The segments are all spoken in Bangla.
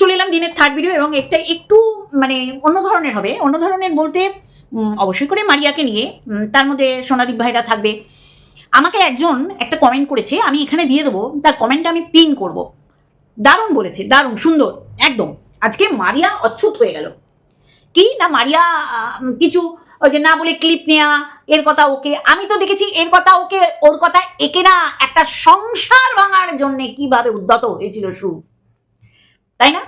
চলে এলাম দিনের থার্ড ভিডিও এবং একটা একটু মানে অন্য ধরনের হবে। অন্য ধরনের বলতে অবশ্যই করে মারিয়াকে নিয়ে তার মধ্যে সোনাদীপ ভাইরা থাকবে। আমাকে একজন একটা কমেন্ট করেছে, আমি এখানে দিয়ে দেবো, তার কমেন্টটা আমি পিন করব। দারুণ বলেছে, দারুণ, সুন্দর, একদম। আজকে মারিয়া অচ্ছুত হয়ে গেল। কি না মারিয়া কিছু ওই যে না বলে ক্লিপ নেয়া, এর কথা ওকে, আমি তো দেখেছি এর কথা ওকে, ওর কথা একে না একটা সংসার ভাঙার জন্যে কীভাবে উদ্যত হয়েছিল শুরু। তাই না?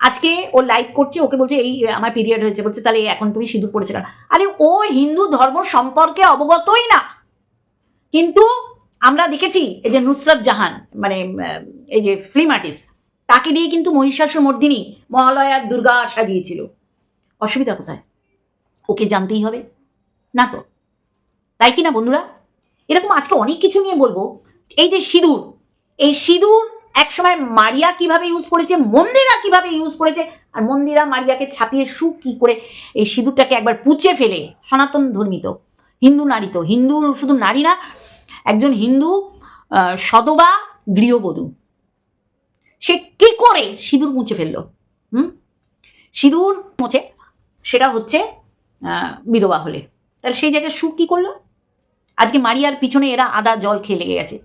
আজকে ও লাইক করছে, ওকে বলছে, এই আমার পিরিয়ড হয়েছে। বলছে, তাহলে এখন তুমি সিঁদুর পড়েছে কেন? আরে ও হিন্দু ধর্ম সম্পর্কে অবগতই না। কিন্তু আমরা দেখেছি, এই যে নুসরাত জাহান মানে এই যে ফিল্ম আর্টিস্ট তাকে দিয়ে কিন্তু মহিষাসুর মর্দিনী মহালয়ার দুর্গা আশা সাজিয়েছিল অসুবিধা কোথায়? ওকে জানতেই হবে। না তো? তাই কি না বন্ধুরা? এরকম আজকে অনেক কিছু নিয়ে বলব। এই যে সিঁদুর, এই সিঁদুর একসময় মারিয়া কীভাবে ইউজ করেছে, মন্দিরা কীভাবে ইউজ করেছে, আর মন্দিরা মারিয়াকে ছাপিয়ে সু কি করে এই সিঁদুরটাকে একবার পুচে ফেলে, সনাতন ধর্মিত, হিন্দু নারী তো হিন্দু শুধু নারী না, একজন হিন্দু সদবা গৃহবধূ, সে কি করে সিঁদুর মুছে ফেলল? হুম? সিঁদুর মুছে, সেটা হচ্ছে বিধবা হলে। তাহলে সেই জায়গায় সুখ কি করল? আজকে মারিয়ার পিছনে এরা আদা, জল খেয়ে লেগে গেছে।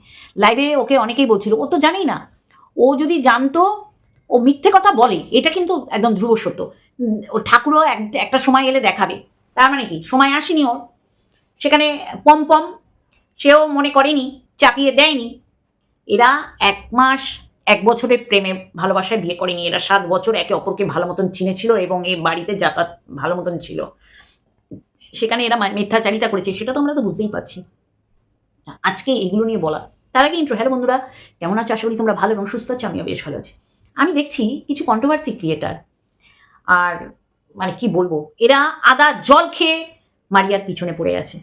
লাইভে ওকে অনেকেই বলছিল, ও তো জানেই না ও যদি জানতো, ও মিথ্যে কথা বলে, এটা কিন্তু একদম ধ্রুব সত্য। ও ঠাকুরও এক- একটা সময় এলে দেখাবে। তার মানে কি? সময় আসেনি ওর। সেখানে পম পম, সেও মনে করেনি, চাপিয়ে দেয়নি। এরা এক মাস, এক বছরের প্রেমে ভালোবাসায় বিয়ে করেনি। এরা সাত বছর একে অপরকে ভালো মতন চিনেছিল এবং এই বাড়িতে যাতায়াত ভালো মতন ছিল। সেখানে এরা মিথ্যাচারিতা করেছে, সেটা তো আমরা তো বুঝতেই পারছি। আজকে এগুলো নিয়ে বলা তার আগে ইন্ট্রো হ্যালো বন্ধুরা, কেমন আছো? আশা করি তোমরা ভালো এবং সুস্থ আছো, আমিও বেশ ভালো আছি। আমি দেখছি কিছু কন্ট্রোভার্সি ক্রিয়েটার আর মানে কি বলব, এরা আদা জল খেয়ে মারিয়ার পিছনে পড়ে আছে।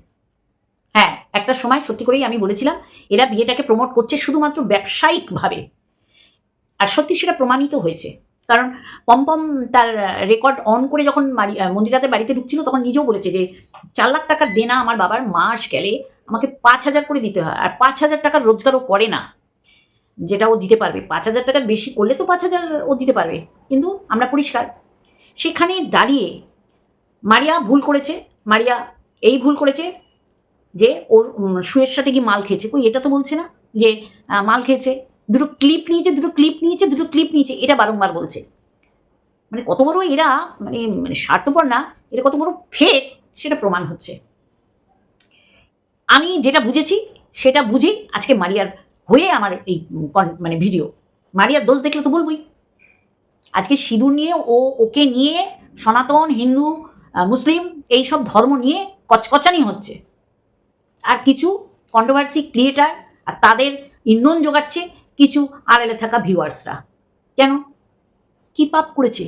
হ্যাঁ একটা সময় সত্যি করেই আমি বলেছিলাম, এরা বিয়েটাকে প্রমোট করছে শুধুমাত্র ব্যবসায়িকভাবে। আর সত্যি সেটা প্রমাণিত হয়েছে। কারণ পম্পম তার রেকর্ড অন করে যখন মারি মন্দিরাতে বাড়িতে ঢুকছিল, তখন নিজেও বলেছে যে, চার লাখ টাকার দেনা আমার বাবার মাস গেলে আমাকে পাঁচ হাজার করে দিতে হয়। আর পাঁচ হাজার টাকার রোজগারও করে না। যেটা ও দিতে পারবে। পাঁচ হাজার টাকার বেশি করলে তো পাঁচ হাজার ও দিতে পারবে। কিন্তু আমরা পরিষ্কার। সেখানে দাঁড়িয়ে মারিয়া ভুল করেছে। মারিয়া এই ভুল করেছে যে ওর শুয়ের সাথে কি মাল খেয়েছে। কই, এটা তো বলছে না যে মাল খেয়েছে। দুটো ক্লিপ নিয়েছে, দুটো ক্লিপ নিয়েছে, দুটো ক্লিপ নিয়েছে। এটা বারংবার বলছে। মানে কত বড় এরা মানে মানে স্বার্থপর না, এরা কত বড় ফেক সেটা প্রমাণ হচ্ছে। আমি যেটা বুঝেছি, সেটা বুঝেই আজকে মারিয়ার হয়ে আমার এই মানে ভিডিও। মারিয়ার দোষ দেখলে তো বলবই। আজকে সিঁদুর নিয়ে ও, ওকে নিয়ে সনাতন, হিন্দু মুসলিম এই সব ধর্ম নিয়ে কচকচানি হচ্ছে। আর কিছু কন্ট্রোভার্সি ক্রিয়েটার আর তাদের ইন্ধন যোগাচ্ছে কিছু আড়ালে থাকা ভিউয়ার্সরা কেন? কি পাপ করেছে?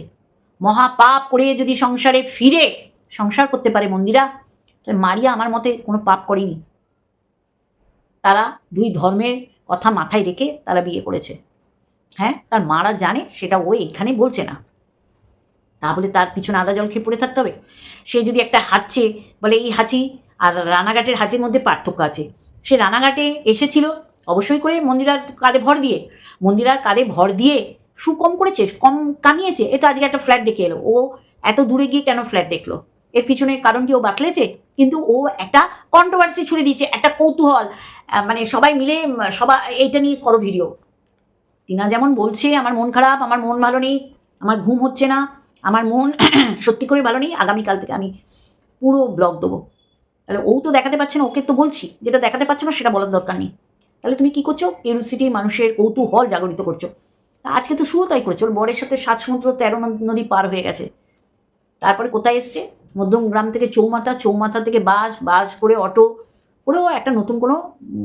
মহাপাপ করে যদি সংসারে ফিরে সংসার করতে পারে মন্দিরা মারিয়া আমার মতে কোনো পাপ করেনি। তারা দুই ধর্মের কথা মাথায় রেখে তারা বিয়ে করেছে। হ্যাঁ তার মারা জানে সেটা ও এখানে বলছে না। তা বলে তার পিছনে আদা জল খেয়ে পড়ে থাকতে হবে। সে যদি একটা হাঁচছে বলে এই হাঁচি আর রানাঘাটের হাঁচির মধ্যে পার্থক্য আছে। সে রানাঘাটে এসেছিল অবশ্যই করে মন্দিরার কাঁধে ভর দিয়ে। মন্দিরার কাঁধে ভর দিয়ে সু কম করেছে কম কামিয়েছে। এ তো আজকে একটা ফ্ল্যাট দেখে এলো। ও এত দূরে গিয়ে কেন ফ্ল্যাট দেখল? এর পিছনে কারণ কি ও বাতলেছে? কিন্তু ও একটা কন্ট্রোভার্সি ছুড়ে দিয়েছে, একটা কৌতূহল। মানে সবাই মিলে সবাই এইটা নিয়ে করো ভিডিও টিনা যেমন বলছে, আমার মন খারাপ, আমার মন ভালো নেই, আমার ঘুম হচ্ছে না, আমার মন সত্যি করে ভালো নেই, আগামীকাল থেকে আমি পুরো ব্লগ দেবো। তাহলে ও তো দেখাতে পারছে না, ওকে তো বলছি, যেটা দেখাতে পারছ না, সেটা বলার দরকার নেই। তাহলে তুমি কি করছ? কিউরিসিটি মানুষের কৌতূহল জাগরিত করছ। আজকে তো শুরু তাই করেছে, ওর বরের সাথে সাত সমুদ্র তেরো নদী পার হয়ে গেছে। তারপরে কোথায় এসছে? মধ্যমগ্রাম থেকে চৌমাথা চৌমাথা থেকে বাস বাস করে অটো করেও একটা নতুন কোনো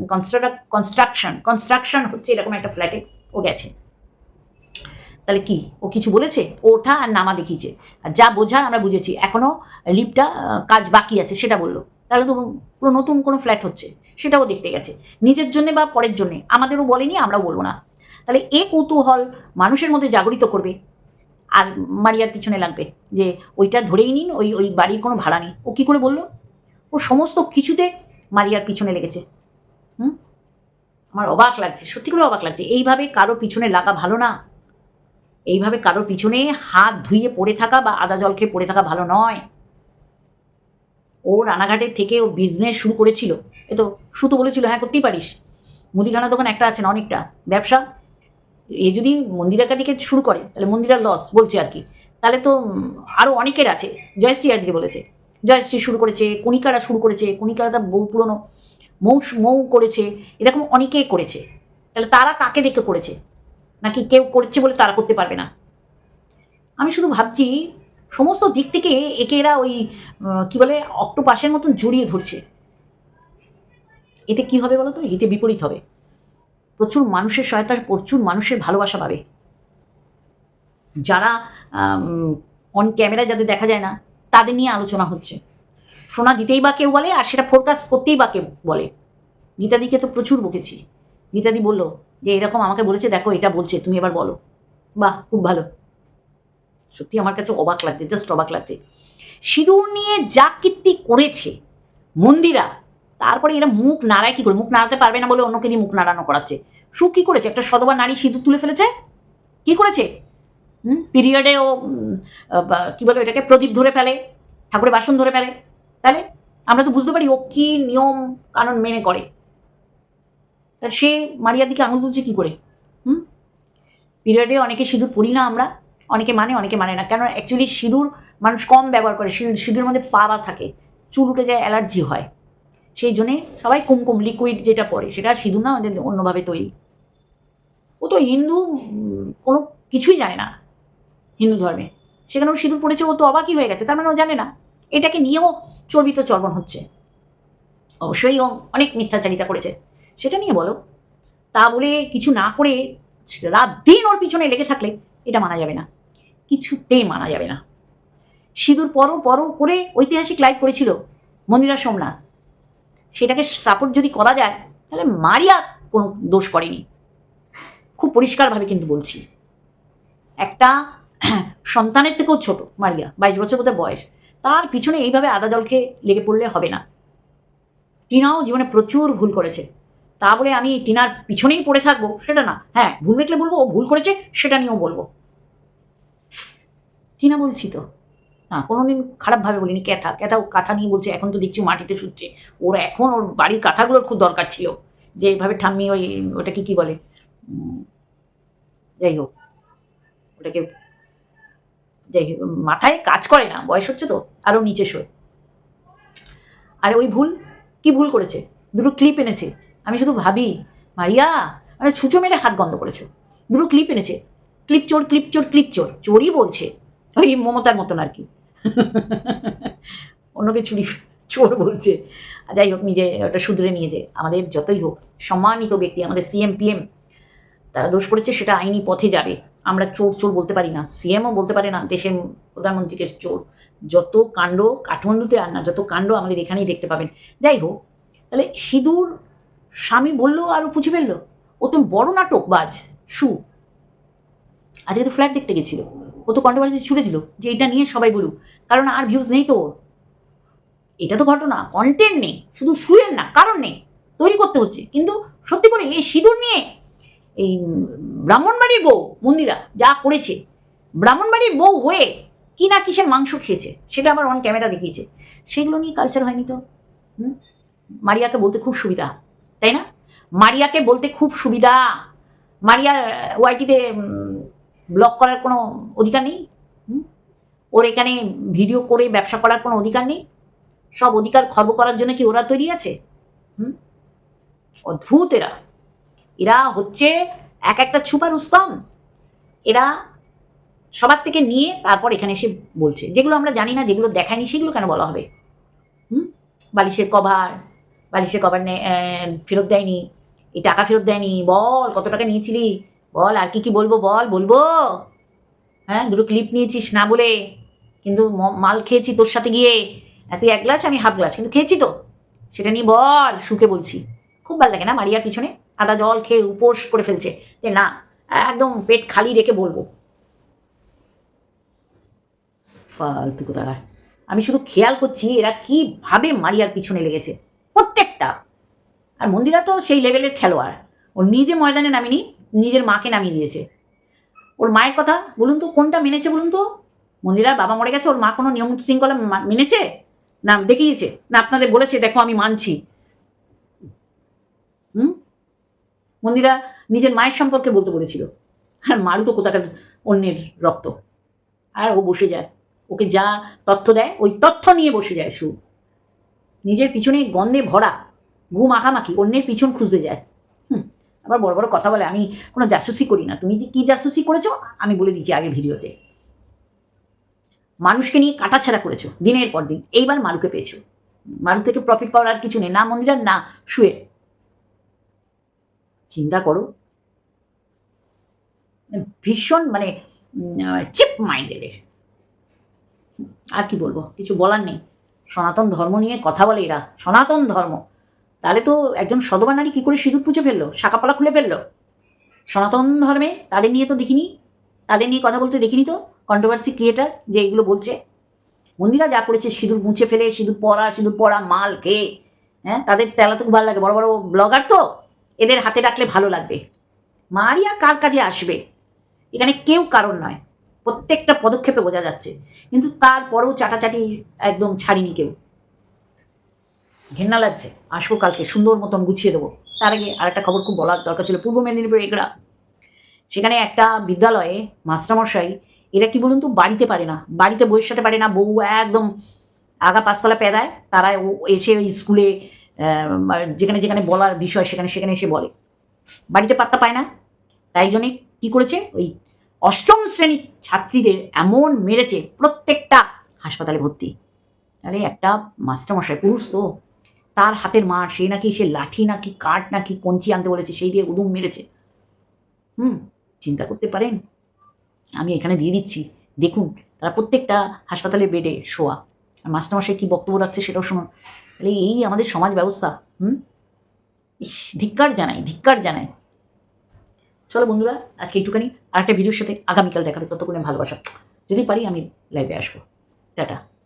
কনস্ট্রাক কনস্ট্রাকশন কনস্ট্রাকশন হচ্ছে এরকম একটা ফ্ল্যাটে ও গেছে। তাহলে কি? ও কিছু বলেছে? ওঠা আর নামা দেখিয়েছে। আর যা বোঝার আমরা বুঝেছি। এখনও লিফটটা কাজ বাকি আছে, সেটা বলল। তাহলে তো পুরো নতুন কোনো ফ্ল্যাট হচ্ছে, সেটাও দেখতে গেছে। নিজের জন্যে বা পরের জন্যে। আমাদেরও বলেনি, আমরাও বলব না। তাহলে এ কৌতূহল মানুষের মধ্যে জাগরিত করবে। আর মারিয়ার পিছনে লাগবে। যে ওইটা ধরেই নিন, ওই ওই বাড়ির কোনো ভাড়া নেই। ও কী করে বলল? ও সমস্ত কিছুতে মারিয়ার পিছনে লেগেছে। হুম? আমার অবাক লাগছে, সত্যি করে অবাক লাগছে। এইভাবে কারও পিছনে লাগা ভালো না। এইভাবে কারোর পিছনে হাত ধুইয়ে পড়ে থাকা বা আদা জল খেয়ে পড়ে থাকা ভালো নয়। ও রানাঘাটের থেকে ও বিজনেস শুরু করেছিল। এ তো সুতো বলেছিল হ্যাঁ করতেই পারিস। মুদিখানা দোকান একটা আছে না অনেকটা? ব্যবসা? এ যদি মন্দিরাকা দিকে শুরু করে, তাহলে মন্দিরার লস বলছে আর কি। তাহলে তো আরও অনেকের আছে। জয়শ্রী আজকে বলেছে। জয়শ্রী শুরু করেছে, কণিকারা শুরু করেছে কণিকারা বহু পুরনো, মৌ মৌ করেছে, এরকম অনেকেই করেছে। তাহলে তারা কাকে দেখে করেছে? নাকি কেউ করছে বলে তারা করতে পারবে না? আমি শুধু ভাবছি, সমস্ত দিক থেকে একে এরা ওই কি বলে অক্টোপাসের মতন জড়িয়ে ধরছে। এতে কি হবে বলো তো হিতে বিপরীত হবে। প্রচুর মানুষের সহায়তা প্রচুর মানুষের ভালোবাসা পাবে। যারা অন ক্যামেরা যাদের দেখা যায় না, তাদের নিয়ে আলোচনা হচ্ছে। সোনা দিতেই বা কেউ বলে, আর সেটা ফোরকাস্ট করতেই বা কেউ বলে। গীতাদিকে তো প্রচুর বকেছি। গীতাদি বলল যে, এরকম আমাকে বলেছে, দেখো এটা বলছে, তুমি এবার বলো। বাহ, খুব ভালো। সত্যি আমার কাছে অবাক লাগছে জাস্ট অবাক লাগছে। সিঁদুর নিয়ে যা কীর্তি করেছে মন্দিরা তারপরে এরা মুখ নাড়ায় কি করে? মুখ নাড়াতে পারবে না বলে অন্যকে দিয়ে মুখ নাড়ানো করাচ্ছে। সু কি করেছে? একটা সদবা নারী সিঁদুর তুলে ফেলেছে? কি করেছে? হুম? পিরিয়ডে ও কি বলে এটাকে? প্রদীপ ধরে ফেলে, ঠাকুরের বাসন ধরে ফেলে। তাহলে আমরা তো বুঝতে পারি ও কি নিয়ম কানুন মেনে করে। তা সে মারিয়ার দিকে আঙুল তুলছে কি করে? হুম? পিরিয়ডে অনেকে সিঁদুর পড়ি না আমরা। অনেকে মানে অনেকে মানে না। কেন অ্যাকচুয়ালি সিঁদুর মানুষ কম ব্যবহার করে। সিঁদুর মধ্যে পাড়া থাকে। চুল উঠে যায় অ্যালার্জি হয়। সেই জন্যে সবাই কুমকুম লিকুইড যেটা পড়ে সেটা সিঁদুর না অন্যভাবে তৈরি। ও তো হিন্দু কোনো কিছুই জানে না হিন্দু ধর্মে। সেখানে ও সিঁদুর পড়েছে, ও তো অবাকই হয়ে গেছে, তার মানে ও জানে না। এটাকে নিয়েও চর্বিত চর্বণ হচ্ছে। অবশ্যই ও অনেক মিথ্যাচারিতা করেছে। সেটা নিয়ে বলো। তা বলে কিছু না করে রাত দিন ওর পিছনে লেগে থাকলে এটা মানা যাবে না। কিছুতেই মানা যাবে না। সিঁদুর পরও পরও করে ঐতিহাসিক লাইভ করেছিল মন্দিরা সোমনাথ। সেটাকে সাপোর্ট যদি করা যায়, তাহলে মারিয়া কোনো দোষ করেনি। খুব পরিষ্কারভাবে কিন্তু বলছি। একটা সন্তানের থেকেও ছোট মারিয়া, বাইশ বছর বোধহয় বয়স, তার পিছনে এইভাবে আদা জল খেয়ে লেগে পড়লে হবে না। টিনাও জীবনে প্রচুর ভুল করেছে। তা বলে আমি টিনার পিছনেই পড়ে থাকব, সেটা না। হ্যাঁ ভুল দেখলে বলব, ও ভুল করেছে, সেটা নিয়েও বলব। টিনা বলছি তো না, কোনোদিন খারাপভাবে বলিনি ক্যাথা ক্যাথা কাঁথা নিয়ে বলছে, এখন তো দেখছি মাটিতে শুচ্ছে। ওর এখন ওর বাড়ির কাঁথাগুলোর খুব দরকার ছিল। যে এইভাবে ঠাম্মি ওই, ওটাকে কি বলে? যাই হোক, ওটাকে, যাই হোক, মাথায় কাজ করে না, বয়স হচ্ছে তো আরও নিচে শোয়। আরে ওই ভুল, কি ভুল করেছে? দুটো ক্লিপ এনেছে। আমি শুধু ভাবি, মারিয়া মানে ছুঁচো মেরে হাত গন্ধ করেছ। দুটো ক্লিপ এনেছে। ক্লিপ চোর ক্লিপ চোর ক্লিপ চোর, চোরই বলছে। ওই মমতার মতন আর কি। অন্যকে চুরি, চোর বলছে। যাই হোক, নিজে ওটা শুধরে নিয়ে যে আমাদের যতই হোক, সম্মানিত ব্যক্তি, আমাদের সিএম পিএম তারা দোষ করেছে, সেটা আইনি পথে যাবে। আমরা চোর চোর বলতে পারি না। সিএমও বলতে পারে না, দেশের প্রধানমন্ত্রীকে চোর। যত কাণ্ড কাঠমান্ডুতে আর না, যত কাণ্ড আমাদের এখানেই দেখতে পাবেন। যাই হোক, তাহলে সিঁদুর স্বামী বলল আর ও পুছে ফেলল। ও তো বড় নাটক বাজ সু। আজকে তো ফ্ল্যাট দেখতে গেছিল। ও তো কন্ট্রোভার্সি ছুড়ে দিল যে এটা নিয়ে সবাই বলুক। কারণ আর ভিউজ নেই তো এটা তো ঘটনা কন্টেন্ট নেই, শুধু শুয়ের না, কারণ নেই, তৈরি করতে হচ্ছে। কিন্তু সত্যি করে এই সিঁদুর নিয়ে এই ব্রাহ্মণবাড়ির বউ, মন্দিরা যা করেছে, ব্রাহ্মণবাড়ির বউ হয়ে কি না কিসের মাংস খেয়েছে, সেটা আবার অন ক্যামেরা দেখিয়েছে। সেগুলো নিয়ে কালচার হয়নি তো। মারিয়াকে বলতে খুব সুবিধা, তাই না? মারিয়াকে বলতে খুব সুবিধা। মারিয়ার ওয়াইটিতে ব্লক করার কোনো অধিকার নেই? ওর এখানে ভিডিও করে ব্যবসা করার কোনো অধিকার নেই? সব অধিকার খর্ব করার জন্য কি ওরা তৈরি আছে? হুম? অদ্ভুত এরা। এরা হচ্ছে এক একটা ছুপার উস্তম এরা সবার থেকে নিয়ে তারপর এখানে এসে বলছে। যেগুলো আমরা জানি না, যেগুলো দেখায়নি, সেগুলো কেন বলা হবে? হুম? বালিশের কভার বালিশের কভার ফেরত দেয়নি, এই টাকা ফেরত দেয়নি, বল কত টাকা নিয়েছিলি? বল, আর কি কি বলব বল, বলব। হ্যাঁ দুটো ক্লিপ নিয়েছিস না বলে। কিন্তু মাল খেয়েছি তোর সাথে গিয়ে। তুই এক গ্লাস, আমি হাফ গ্লাস, কিন্তু খেয়েছি তো। সেটা নিয়ে বল, সুখে বলছি। খুব ভালো লাগে না মারিয়ার পিছনে? আদা জল খেয়ে উপোস করে ফেলছে। যে না, একদম পেট খালি রেখে বলব। ফালতু কোথাকার। আমি শুধু খেয়াল করছি, এরা কীভাবে মারিয়ার পিছনে লেগেছে। প্রত্যেকটা। আর মন্দিরা তো সেই লেভেলের খেলোয়াড়। ও নিজে ময়দানে নামিনি নিজের মাকে নামিয়ে দিয়েছে। ওর মায়ের কথা বলুন তো, কোনটা মেনেছে বলুন তো? মন্দিরার বাবা মরে গেছে, ওর মা কোনো নিয়ম শৃঙ্খলা মেনেছে? না, দেখিয়েছে। না, আপনাদের বলেছে, দেখো আমি মানছি। হুম? মন্দিরা নিজের মায়ের সম্পর্কে বলতে বলেছিল। আর মারু তো কোথাকার অন্যের রক্ত। আর ও বসে যায়। ওকে যা তথ্য দেয়, ওই তথ্য নিয়ে বসে যায় সু। নিজের পিছনে গন্ধে ভরা গু মাখামাখি অন্যের পিছন খুঁজতে যায়। আবার বড় বড় কথা বলে, আমি কোনো জাসুসি করি না। তুমি যে কী জাসুসি করেছ, আমি বলে দিচ্ছি আগের ভিডিওতে। মানুষকে নিয়ে কাটাছাড়া করেছ, দিনের পর দিন। এইবার মারুকে পেয়েছ। মারু থেকে প্রফিট পাওয়ার আর কিছু নেই। না মন্দিরার না শুয়ে। চিন্তা করো। ভীষণ মানে চিপ মাইন্ডেদের আর কি বলব? কিছু বলার নেই। সনাতন ধর্ম নিয়ে কথা বলে এরা। সনাতন ধর্ম। তাহলে তো একজন সদবা নারী কী করে সিঁদুর পুজো ফেলল শাকাপালা খুলে ফেলল? সনাতন ধর্মে তাদের নিয়ে তো দেখিনি, তাদের নিয়ে কথা বলতে দেখিনি তো কন্ট্রোভার্সি ক্রিয়েটার যে এগুলো বলছে। মন্দিরা যা করেছে, সিঁদুর মুছে ফেলে, সিঁদুর পরা সিঁদুর পরা মাল খেয়ে হ্যাঁ তাদের তেলা তো ভালো লাগে, বড় বড় ব্লগার তো, এদের হাতে রাখলে ভালো লাগবে। মারিয়া কার কাজে আসবে? এখানে কেউ কারণ নয়, প্রত্যেকটা পদক্ষেপে বোঝা যাচ্ছে। কিন্তু তারপরেও চাটাচাটি একদম ছাড়িনি কেউ। ঘেন্না লাগছে। আসব কালকে, সুন্দর মতন গুছিয়ে দেবো। তার আগে আরেকটা খবর খুব বলার দরকার ছিল, পূর্ব মেদিনীপুর এগড়া। সেখানে একটা বিদ্যালয়ে মাস্টারমশাই, এরা কি বলুন তো, বাড়িতে পারে না। বাড়িতে সাথে পারে না, বউ একদম আগা পাঁচতলা পেদায়, তারা এসে ওই স্কুলে যেখানে যেখানে বলার বিষয়, সেখানে সেখানে এসে বলে। বাড়িতে পাত্তা পায় না। তাই জন্যে কী করেছে? ওই অষ্টম শ্রেণির ছাত্রীদের এমন মেরেছে, প্রত্যেকটা হাসপাতালে ভর্তি। আরে একটা মাস্টারমশাই পুরুষ তো। তার হাতের মার সে নাকি সে লাঠি নাকি কাঠ নাকি কঞ্চি আনতে বলেছে, সেই দিয়ে উদুম মেরেছে। হুম, চিন্তা করতে পারেন? আমি এখানে দিয়ে দিচ্ছি। দেখুন, তারা প্রত্যেকটা হাসপাতালে বেডে শোয়া। আর মাস্টারমশাই কী বক্তব্য রাখছে সেটাও শুনুন। তাহলে এই আমাদের সমাজ ব্যবস্থা, হুম? ইস, ধিক্কার জানাই ধিক্কার জানাই। চলো বন্ধুরা, আজকে এইটুখানি আর একটা ভিডিওর সাথে আগামীকাল দেখাবে। ততক্ষণে ভালোবাসা। যদি পারি আমি লাইভে আসব। টাটা।